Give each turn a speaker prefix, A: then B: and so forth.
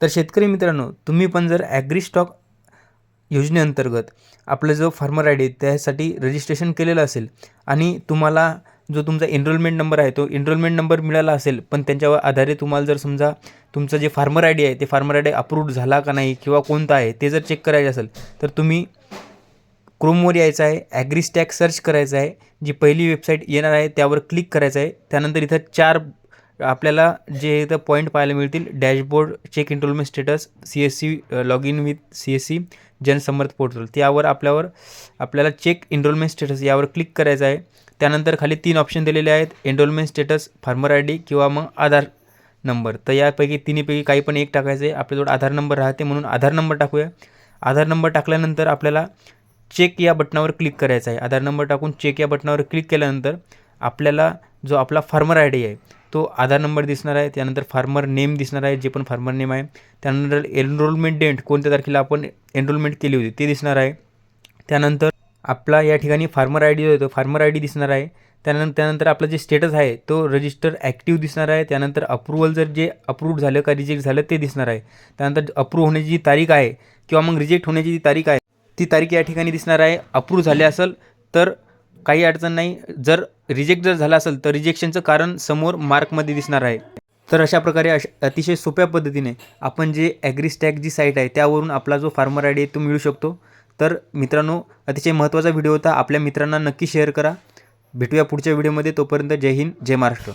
A: तर शेतकरी मित्रांनो तुम्ही पण जर ॲग्री स्टॉक योजनेअंतर्गत आपलं जो फार्मर आय डी त्यासाठी रजिस्ट्रेशन केलेलं असेल आणि तुम्हाला जो तुमचा एनरोलमेंट नंबर आहे तो एनरोलमेंट नंबर मिळाला असेल पण त्यांच्यावर आधारे तुम्हाला जर समजा तुमचं जे फार्मर आय डी आहे ते फार्मर आय डी अप्रूव्ड झाला का नाही किंवा कोणता आहे ते जर चेक करायचं असेल तर तुम्ही क्रोमवर यायचं आहे ॲग्रीस्टॅक सर्च करायचं आहे जी पहिली वेबसाईट येणार आहे त्यावर क्लिक करायचं आहे त्यानंतर इथं चार आपल्याला जे इथं पॉईंट पाहायला मिळतील dashboard check enrollment status C S C log in with C S C Jansamarth portal त्यावर आपल्यावर आपल्याला चेक इनरोलमेंट स्टेटस यावर क्लिक करायचं आहे. त्यानंतर खाली तीन ऑप्शन दिलेले आहेत. Enrollment status farmer I D किंवा मग आधार नंबर तर यापैकी तिन्हीपैकी काही पण एक टाकायचं आहे. आपल्याजवळ आधार नंबर राहते म्हणून आधार नंबर टाकूया. आधार नंबर टाकल्यानंतर आपल्याला चेक या बटनावर क्लिक करायचं आहे. आधार नंबर टाकून चेक या बटनावर क्लिक केल्यानंतर आपल्याला जो आपला फार्मर आय डी आहे तो आधार नंबर दिसणार आहे त्यानंतर फार्मर नेम दिसणार आहे जे पण फार्मर नेम आहे. त्यानंतर एनरोलमेंट डेट कोणत्या तारखेला आपण एनरोलमेंट केली होती ते दिसणार आहे. त्यानंतर आपला या ठिकाणी फार्मर आय डी जो येतो फार्मर आय डी दिसणार आहे. त्यानंतर त्यानंतर आपलं जे स्टेटस आहे तो रजिस्टर ॲक्टिव्ह दिसणार आहे. त्यानंतर अप्रुव्हल जर जे अप्रूव्ह झालं का रिजेक्ट झालं ते दिसणार आहे. त्यानंतर अप्रूव्ह होण्याची जी तारीख आहे किंवा मग रिजेक्ट होण्याची जी तारीख आहे ती तारीख या ठिकाणी दिसणार आहे. अप्रूव्ह झाले असेल तर काही अडचण नाही. जर रिजेक्ट जर झाला असेल तर रिजेक्शनचं कारण समोर मार्कमध्ये दिसणार आहे. तर अशा प्रकारे अश अतिशय सोप्या पद्धतीने आपण जे ॲग्रीस्टॅक जी साईट आहे त्यावरून आपला जो फार्मर आय डी आहे तो मिळू शकतो. तर मित्रांनो अतिशय महत्त्वाचा व्हिडिओ होता. आपल्या मित्रांना नक्की शेअर करा. भेटूया पुढच्या व्हिडिओमध्ये तोपर्यंत जय हिंद जय महाराष्ट्र.